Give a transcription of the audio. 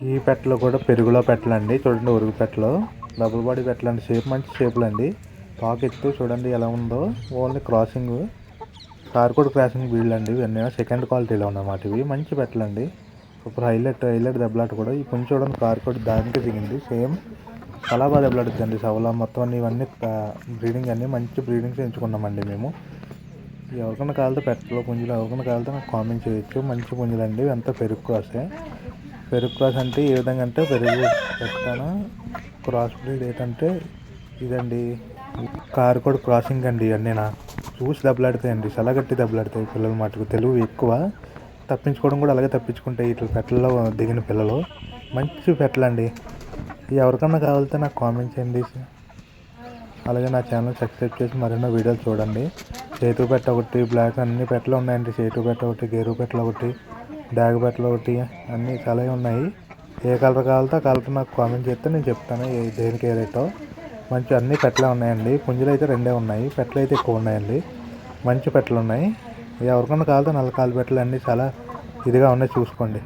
ఈ పెట్టలు కూడా పెరుగులో పెట్టలండి. చూడండి ఉరుగు పెట్టలు. Double body పెట్టలండి. షేప్ మంచి షేపులు అండి. టాక్ ఎత్తు చూడండి ఎలా ఉందో. Only crossing. కార్కోడ్ క్రాసింగ్ వీళ్ళు అండి ఇవన్నీ సెకండ్ క్వాలిటీలో ఉన్నమాట ఇవి. మంచి పెట్టలండి. సూపర్ హైలైట్ హైలైట్ దెబ్బలాట కూడా. ఈ కొంచెం చూడండి కార్కోడ్ దానికి దిగింది. సేమ్ చాలా బాగా దెబ్బలాడుతుందండి. సవల మొత్తం అన్ని ఇవన్నీ బ్రీడింగ్ అన్నీ మంచి బ్రీడింగ్స్ ఎంచుకున్నామండి మేము. ఎవరికైనా కావాలితే పెట్టలో పుంజులు ఎవరికైనా కావాలితే నాకు కామెంట్ చేయొచ్చు. మంచి పుంజులు అండి పెరుగు కాస్తే పెరుగు క్రాస్ అంటే ఏ విధంగా అంటే పెరుగు పెట్టాను క్రాస్ బ్రీడ్ ఏంటంటే ఇదండి కార్ కూడా క్రాసింగ్ అండి ఇవన్నీ నా. చూసి దెబ్బలాడతాయండి చాలా దెబ్బలాడతాయి పిల్లలు మటుకు తెలుగు ఎక్కువ. తప్పించుకోవడం కూడా అలాగే తప్పించుకుంటాయి ఇట్లా పెట్టలలో దిగిన పిల్లలు. మంచి పెట్టలండి. ఎవరికన్నా కావాలితే నాకు కామెంట్ చేయండి. అలాగే నా ఛానల్ సబ్స్క్రైబ్ చేసి మరెన్నో వీడియోలు చూడండి. చేతు పెట్ట ఒకటి బ్లాక్ అన్ని పెట్టలు ఉన్నాయండి. చేతు పెట్ట ఒకటి గేరు పెట్టలు ఒకటి. డాగ్ బట్టలు ఒకటి అన్నీ చాలా ఉన్నాయి. ఏ కలర్ కావాలో ఆ కలర్ నాకు కామెంట్ చేస్తే నేను చెప్తాను ఏ దేనికి ఏ రేటో. మంచి అన్ని పెట్టలే ఉన్నాయండి. పుంజులు అయితే రెండే ఉన్నాయి. పెట్టలు అయితే ఎక్కువ ఉన్నాయండి. మంచి పెట్టలు ఉన్నాయి. ఎవరికన్నా కావాలితే నల్ల కాలు పెట్టలు అన్నీ చాలా ఇదిగా ఉన్నాయి చూసుకోండి.